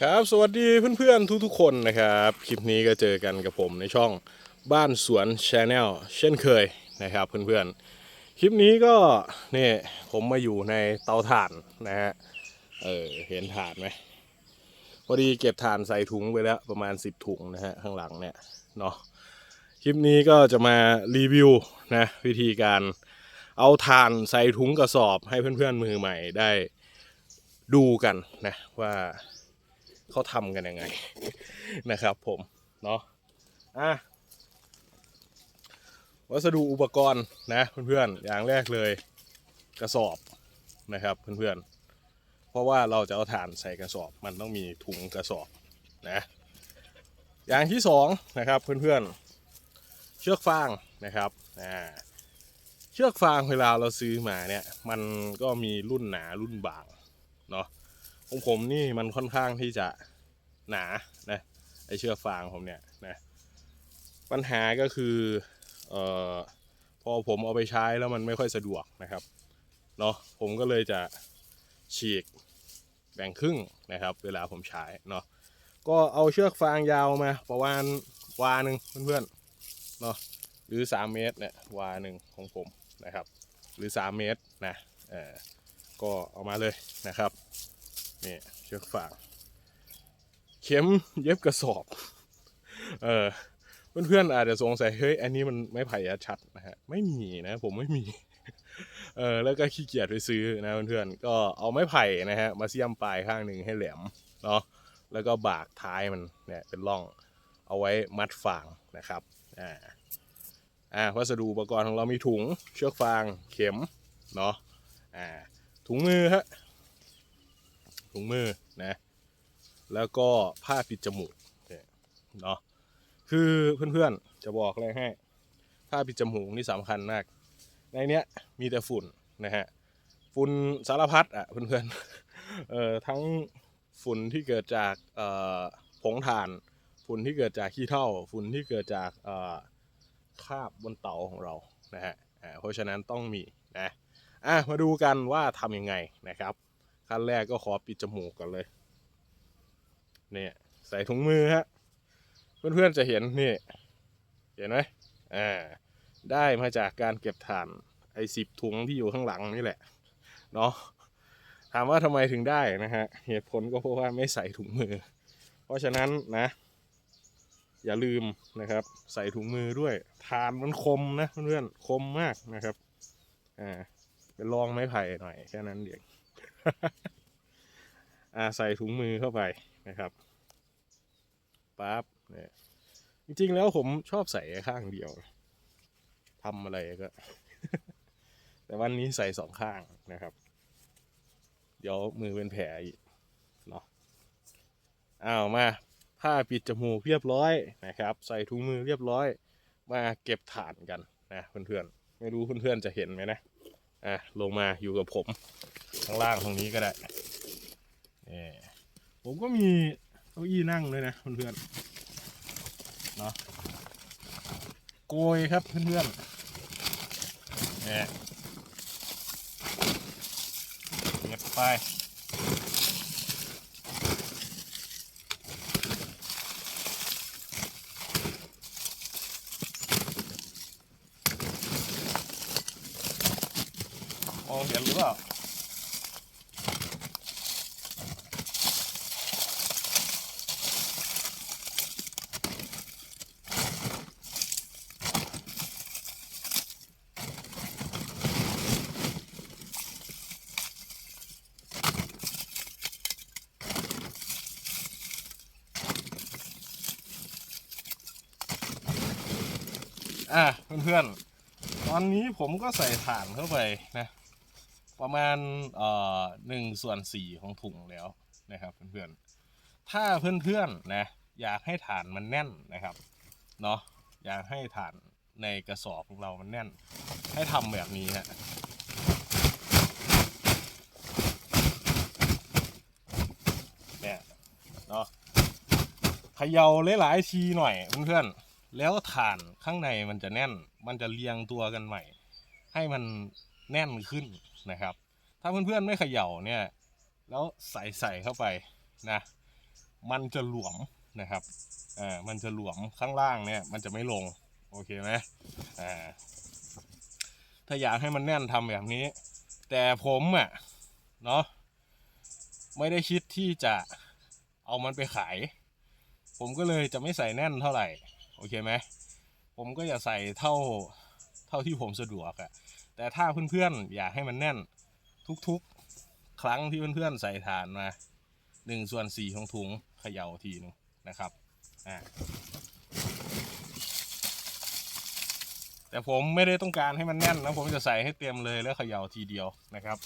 ครับสวัสดีเพื่อนๆทุกๆคนนะครับ คลิปนี้ก็เจอกันกับผมในช่องบ้านสวนชาแนลเช่นเคยนะครับเพื่อนๆ คลิปนี้ก็นี่ผมมาอยู่ในเตาถ่านนะฮะเออเห็นถ่านไหมพอดีเก็บถ่านใส่ถุงไปแล้วประมาณ 10 ถุงนะฮะข้างหลังเนี่ยเนาะคลิปนี้ก็จะมารีวิวนะวิธีการเอาถ่านใส่ถุงกระสอบให้เพื่อนๆมือใหม่ได้ดูกันนะว่า เขาทำกันยังไงนะครับ ผมเนาะอะวัสดุอุปกรณ์นะเพื่อนๆอย่างแรกเลยกระสอบนะครับเพื่อนๆเพราะว่าเราจะเอาถ่านใส่กระสอบ มันต้องมีถุงกระสอบนะอย่างที่สองนะครับเพื่อนๆเชือกฟางนะครับอ่าเชือกฟางเวลาเราซื้อมาเนี่ยมันก็มีรุ่นหนารุ่นบางเนาะ ของผมนี่มันค่อนข้างที่จะหนานะไอเชือกฟางผมเนี่ยนะปัญหาก็คือเอ่อพอผมเอาไปใช้แล้วมันไม่ค่อยสะดวกนะครับเนาะผมก็เลยจะฉีกแบ่งครึ่งนะครับ เวลาผมใช้เนาะก็เอาเชือกฟางยาวมาประมาณวาหนึ่งเพื่อนๆเนาะหรือ 3 เมตรเนี่ยวาหนึ่งของผมนะครับ หรือ 3 เมตรนะเออก็เอามาเลยนะครับ นี่เชือกฟางเข็มเย็บกระสอบ เออเพื่อนๆอาจจะสงสัยเฮ้ยอันนี้มันไม่ไผ่ชัดนะฮะไม่มีนะผมไม่มีเออแล้วก็ขี้เกียจไปซื้อนะเพื่อนๆก็เอาไม้ไผ่นะฮะมาเสียมปลายข้างหนึ่งให้แหลมเนาะแล้วก็บากท้ายมันเนี่ยเป็นร่องเอาไว้มัดฟางนะครับอ่าอ่าวัสดุอุปกรณ์ของเรามีถุงเชือกฟางเข็มเนาะอ่าถุงมือฮะ ถุงมือนะแล้วก็ผ้าปิดจมูกเนาะคือเพื่อนๆจะบอกเลยให้ผ้าปิดจมูกนี่สำคัญมาก ในเนี้ยมีแต่ฝุ่นนะฮะฝุ่นสารพัดอะเพื่อนๆเอ่อทั้งฝุ่นที่เกิดจากเอ่อผงถ่าน ฝุ่นที่เกิดจากขี้เถ้าฝุ่นที่เกิดจากเอ่อคราบบนเตาของเรานะฮะอ่าเพราะฉะนั้นต้องมีนะอะมาดูกันว่าทำยังไงนะครับ ขั้นแรกก็ขอปิดจมูกก่อนเลย เนี่ยใส่ถุงมือฮะ เพื่อนๆจะเห็นนี่ เห็นไหมอ่า ได้มาจากการเก็บถ่านไอ้สิบถุงที่อยู่ข้างหลังนี่แหละ เนาะ ถามว่าทำไมถึงได้นะฮะ เหตุผลก็เพราะว่าไม่ใส่ถุงมือ เพราะฉะนั้นนะ อย่าลืมนะครับ ใส่ถุงมือด้วยทานมันคมนะเพื่อนๆคมมากนะครับ อ่าเป็นลองไม้ไผ่หน่อยแค่นั้นเอง อาใส่ถุงมือเข้าไปนะครับปั๊บเนี่ยจริงๆแล้วผมชอบใส่ข้างเดียวทำอะไรก็ แต่วันนี้ใส่สองข้างนะครับ เดี๋ยวมือเป็นแผลอีกเนาะอ้าวมาผ้าปิดจมูกเรียบร้อยนะครับ ใส่ถุงมือเรียบร้อย มาเก็บถ่านกันนะเพื่อนๆไม่รู้เพื่อนๆจะเห็นไหมนะ อะลงมาอยู่กับผมข้างล่างตรงนี้ก็ได้นี่ผมก็มีเก้าอี้นั่งด้วยนะเพื่อนๆเนาะโกยครับเพื่อนๆเนี่ยเก็บไป มองเหรอเปล่าอะเพื่อนๆ ตอนนี้ผมก็ใส่ถ่านเข้าไปนะ ประมาณเอ่อหนึ่งส่วนสี่ของถุงแล้วนะครับเพื่อนๆ ถ้าเพื่อนๆนะอยากให้ฐานมันแน่นนะครับเนาะอยากให้ฐานในกระสอบของเรามันแน่น ให้ทำแบบนี้ฮะเนี่ยเนาะเขย่าหลายๆทีหน่อยเพื่อนๆ แล้วฐานข้างในมันจะแน่น มันจะเรียงตัวกันใหม่ ให้มันแน่นขึ้น นะครับ ถ้าเพื่อนๆไม่เขย่าเนี่ยแล้วใส่ใส่เข้าไปนะมันจะหลวมนะครับอ่ามันจะหลวมข้างล่างเนี่ยมันจะไม่ลงโอเคไหมอ่าถ้าอยากให้มันแน่นทำแบบนี้ แต่ผมอะเนาะไม่ได้คิดที่จะเอามันไปขาย ผมก็เลยจะไม่ใส่แน่นเท่าไหร่ โอเคไหมผมก็จะใส่เท่าเท่าที่ผมสะดวกอะ แต่ถ้าเพื่อนๆอยากให้มันแน่นทุกๆ ครั้งที่เพื่อนๆใส่ฐานมาหนึ่งส่วนสี่ของถุงเขย่าทีหนึงนะครับอ่าแต่ผมไม่ได้ต้องการให้มันแน่นนะผมจะใส่ให้เต็มเลยแล้วเขย่าทีเดียวนะครับ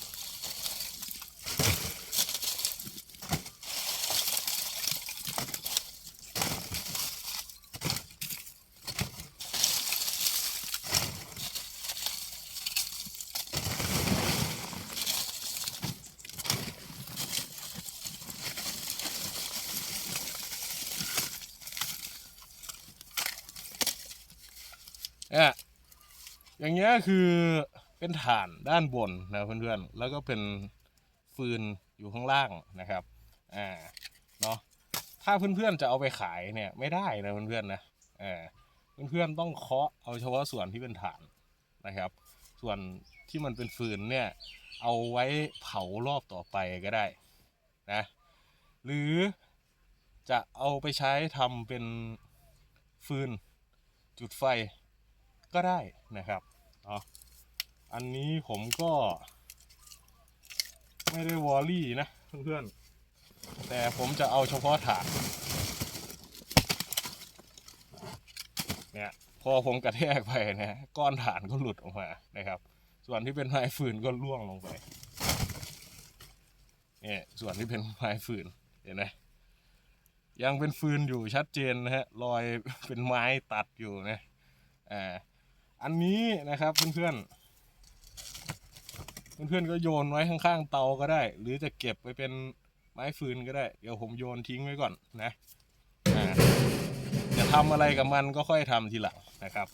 อย่างเงี้คือเป็นฐานด้านบนนะเพื่อนๆ แล้วก็เป็นฟืนอยู่ข้างล่างนะครับ อ่า เนาะ ถ้าเพื่อนๆจะเอาไปขายเนี่ยไม่ได้นะเพื่อนๆนะ เออเพื่อนๆต้องเคาะเอาเฉพาะส่วนที่เป็นฐานนะครับ ส่วนที่มันเป็นฟืนเนี่ยเอาไว้เผารอบต่อไปก็ได้นะ หรือจะเอาไปใช้ทำเป็นฟืนจุดไฟก็ได้นะครับ เนาะอันนี้ผมก็ ไม่ได้วอรี่นะเพื่อนๆแต่ผมจะเอาเฉพาะฐานเนี่ยพอผมกระแทกไปเนี่ยก้อนฐานก็หลุดออกมานะครับ ส่วนที่เป็นไม้ฟืนก็ร่วงลงไปเนี่ยส่วนที่เป็นไม้ฟืนเห็นไหมยังเป็นฟืนอยู่ชัดเจนนะฮะรอยเป็นไม้ตัดอยู่นะอ่า อันนี้นะครับเพื่อนๆ เพื่อนๆก็โยนไว้ข้างๆ เตาก็ได้ หรือจะเก็บไปเป็นไม้ฟืนก็ได้ เดี๋ยวผมโยนทิ้งไว้ก่อนนะจะทำอะไรกับมันก็ค่อยทำทีหลังนะครับ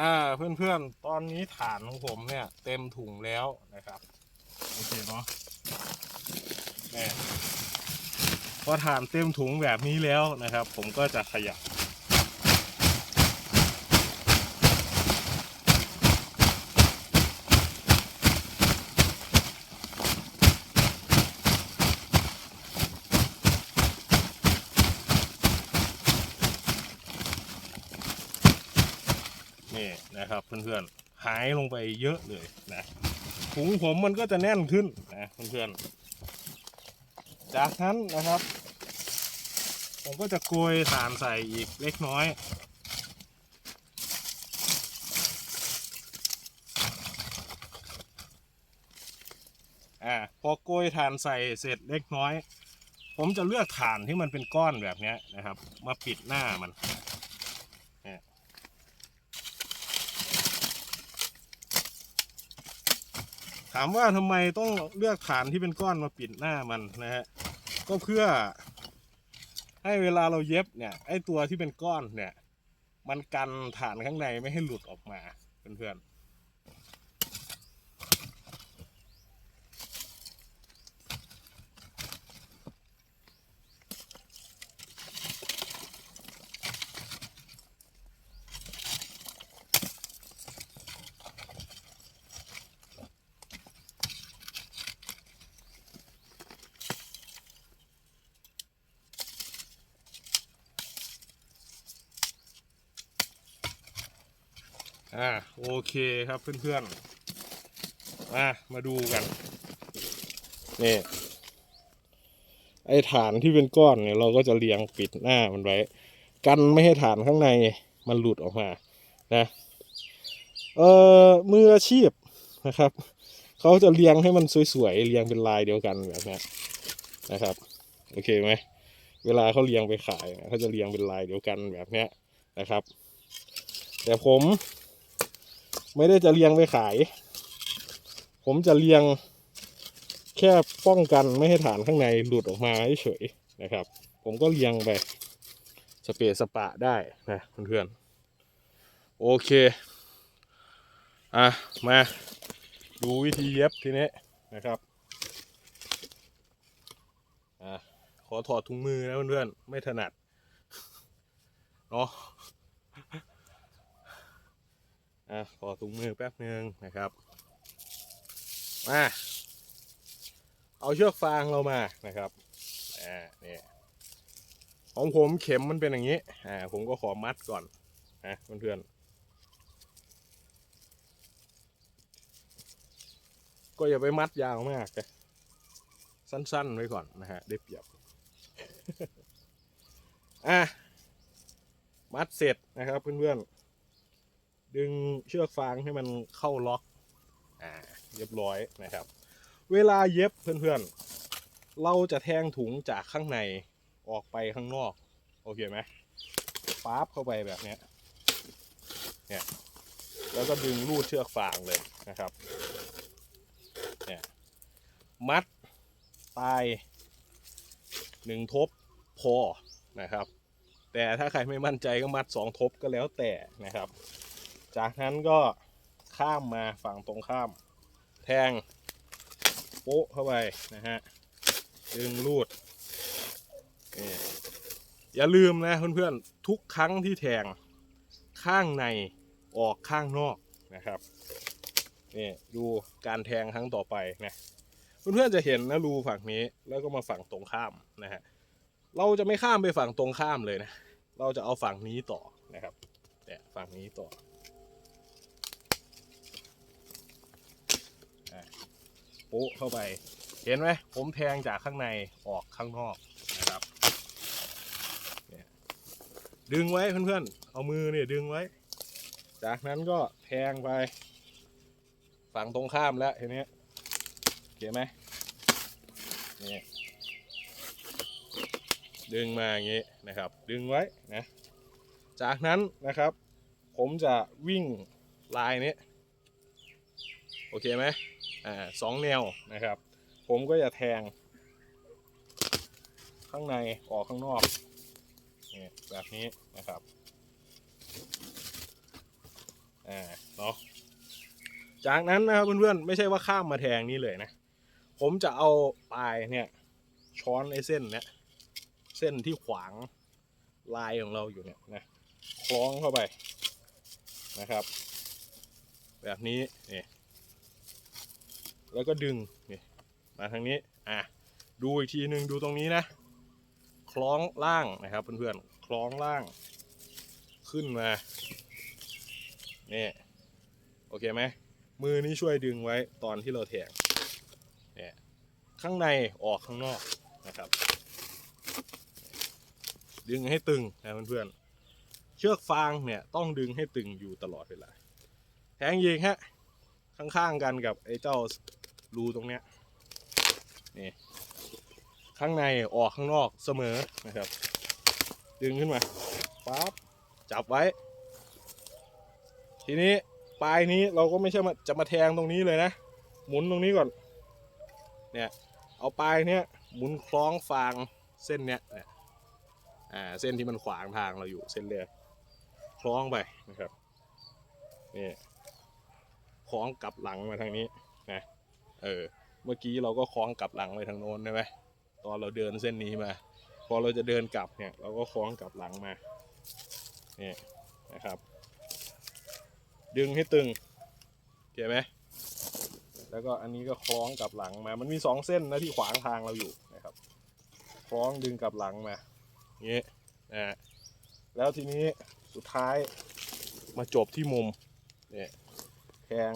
อ่าเพื่อนๆ ตอนนี้ฐานของผมเนี่ย เต็มถุงแล้วนะครับโอเคเนาะแม่พอฐานเต็มถุงแบบนี้แล้วนะครับ ผมก็จะขยับ นี่นะครับเพื่อนๆหายลงไปเยอะเลยนะถุงผมมันก็จะแน่นขึ้นนะเพื่อนๆจากนั้นนะครับ ผมก็จะโกยฐานใส่อีกเล็กน้อยอ่าพอโกยฐานใส่เสร็จเล็กน้อย ผมจะเลือกฐานที่มันเป็นก้อนแบบนี้นะครับ มาปิดหน้ามัน ถามว่าทำไมต้องเลือกฐานที่เป็นก้อนมาปิดหน้ามันนะฮะก็เพื่อ ให้เวลาเราเย็บเนี่ย ไอตัวที่เป็นก้อนเนี่ย มันกันฐานข้างในไม่ให้หลุดออกมาเพื่อน อ่าโอเคครับเพื่อนๆมามาดูกันนี่ไอ้ฐานที่เป็นก้อนเนี่ยเราก็จะเรียงปิดหน้ามันไว้ กันไม่ให้ฐานข้างในมันหลุดออกมานะเอ่อมืออาชีพนะครับเขาจะเรียงให้มันสวยๆเรียงเป็นลายเดียวกันแบบนี้นะครับโอเคไหมเวลาเขาเรียงไปขายเขาจะเรียงเป็นลายเดียวกันแบบนี้นะครับ แต่ผม ไม่ได้จะเรียงไปขาย ผมจะเรียงแค่ป้องกันไม่ให้ฐานข้างในหลุดออกมาเฉยๆนะครับ ผมก็เรียงไปสเปซสปะได้นะเพื่อนๆโอเคอะมาดูวิธีเย็บทีนี้นะครับอะขอถอดถุงมือนะเพื่อนๆไม่ถนัดเนาะ อะขอถุงมือแป๊บหนึ่งนะครับมาเอาเชือกฟางเรามานะครับอ่าเนี่ยของผมเข็มมันเป็นอย่างนี้อ่าผมก็ขอมัดก่อนนะเพื่อนๆก็อย่าไปมัดยาวมากสั้นๆไว้ก่อนนะฮะได้เปรียบอะมัดเสร็จนะครับเพื่อนๆ ดึงเชือกฟางให้มันเข้าล็อกอ่าเรียบร้อยนะครับ เวลาเย็บเพื่อนๆ เราจะแทงถุงจากข้างในออกไปข้างนอก โอเคไหมป๊าบเข้าไปแบบเนี้ยเนี่ยแล้วก็ดึงรูดเชือกฟางเลยนะครับเนี่ยมัดปลายหนึ่งทบพอนะครับ แต่ถ้าใครไม่มั่นใจก็มัดสองทบก็แล้วแต่นะครับ จากนั้นก็ข้ามมาฝั่งตรงข้าม แทงโป๊ะเข้าไปนะฮะดึงรูดอย่าลืมนะเพื่อนๆทุกครั้งที่แทงข้างในออกข้างนอกนะครับนี่ดูการแทงครั้งต่อไปนะเพื่อนๆจะเห็นนะรูฝั่งนี้แล้วก็มาฝั่งตรงข้ามนะฮะเราจะไม่ข้ามไปฝั่งตรงข้ามเลยนะ เราจะเอาฝั่งนี้ต่อนะครับเนี่ฝั่งนี้ต่อ โป๊ะเข้าไป เห็นไหมผมแทงจากข้างในออกข้างนอกนะครับเนี่ยดึงไว้เพื่อนๆ เอามือเนี่ยดึงไว้ จากนั้นก็แทงไป ฝั่งตรงข้ามแล้วเห็นไหมเห็นไหมนี่ดึงมาอย่างนี้นะครับ ดึงไว้นะ จากนั้นนะครับ ผมจะวิ่งลายนี้ โอเคไหม อ่าสองแนวนะครับ ผมก็จะแทง ข้างในออกข้างนอกนี่แบบนี้นะครับอ่าเนาะจากนั้นนะครับเพื่อนๆไม่ใช่ว่าข้ามมาแทงนี่เลยนะ ผมจะเอาปลายเนี่ยช้อนไอ้เส้นเนี่ยเส้นที่ขวางลายของเราอยู่เนี่ยนะคล้องเข้าไปนะครับ แบบนี้นี่ แล้วก็ดึงนี่มาทางนี้อะดูอีกทีหนึ่งดูตรงนี้นะ คล้องล่างนะครับเพื่อนๆคล้องล่าง ขึ้นมานี่โอเคไหมมือนี้ช่วยดึงไว้ตอนที่เราแทงเนี่ยข้างในออกข้างนอกนะครับ ดึงให้ตึงนะเพื่อนๆเชือกฟางเนี่ยต้องดึงให้ตึงอยู่ตลอดเวลาแทงยิงฮะข้างๆกันกับไอ้เจ้า รูตรงเนี้ยนี่ข้างในออกข้างนอกเสมอนะครับ ดึงขึ้นมาปั๊บจับไว้ ทีนี้ปลายนี้เราก็ไม่ใช่มาจะมาแทงตรงนี้เลยนะ หมุนตรงนี้ก่อน เนี่ยเอาปลายเนี้ยหมุนคล้องฟางเส้นเนี้ยเนี่ยอ่าเส้นที่มันขวางทางเราอยู่เส้นเลือคล้องไปนะครับนี่คล้องกลับหลังมาทางนี้นะ เออ เมื่อกี้เราก็คล้องกลับหลังไปทางโน้นใช่ไหมตอนเราเดินเส้นนี้มา พอเราจะเดินกลับเนี่ย เราก็คล้องกลับหลังมาเนี่ยนะครับ ดึงให้ตึงเห็นไหมแล้วก็อันนี้ก็คล้องกลับหลังมา มันมีสองเส้นนะที่ขวางทางเราอยู่นะครับ คล้องดึงกลับหลังมาอย่างนี้นะแล้วทีนี้สุดท้ายมาจบที่มุมเนี่ยแทง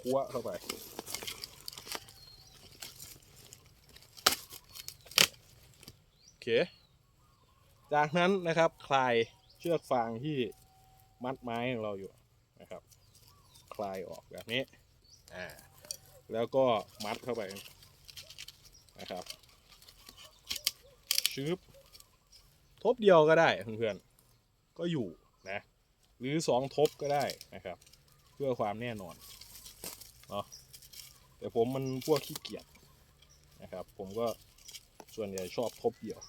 คั่วเข้าไป โอ เค จากนั้นนะครับคลายเชือกฟางที่มัดไม้ของเราอยู่นะครับ คลายออกแบบนี้อ่าแล้วก็มัดเข้าไปนะครับชึบทบเดียวก็ได้เพื่อนๆก็อยู่นะหรือสองทบก็ได้นะครับ เพื่อความแน่นอนเนาะแต่ผมมันพวกขี้เกียจนะครับ ผมก็ส่วนใหญ่ชอบทบเดียว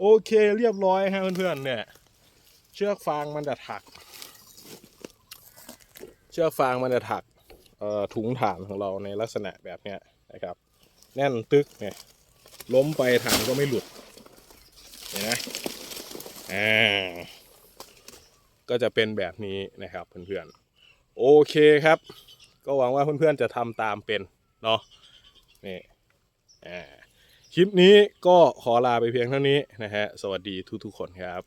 โอเคเรียบร้อยฮะเพื่อนๆเนี่ย เชือกฟางมันจะถัก เชือกฟางมันจะถักถุงฐานของเราในลักษณะแบบเนี้ยนะครับ แน่นตึกเนี่ยล้มไปฐานก็ไม่หลุดเห็นไหมอ่าก็จะเป็นแบบนี้นะครับเพื่อนๆโอเคครับ ก็หวังว่าเพื่อนๆจะทำตามเป็นเนาะนี่อ่า คลิปนี้ก็ขอลาไปเพียงเท่านี้นะฮะ สวัสดีทุกๆคนครับ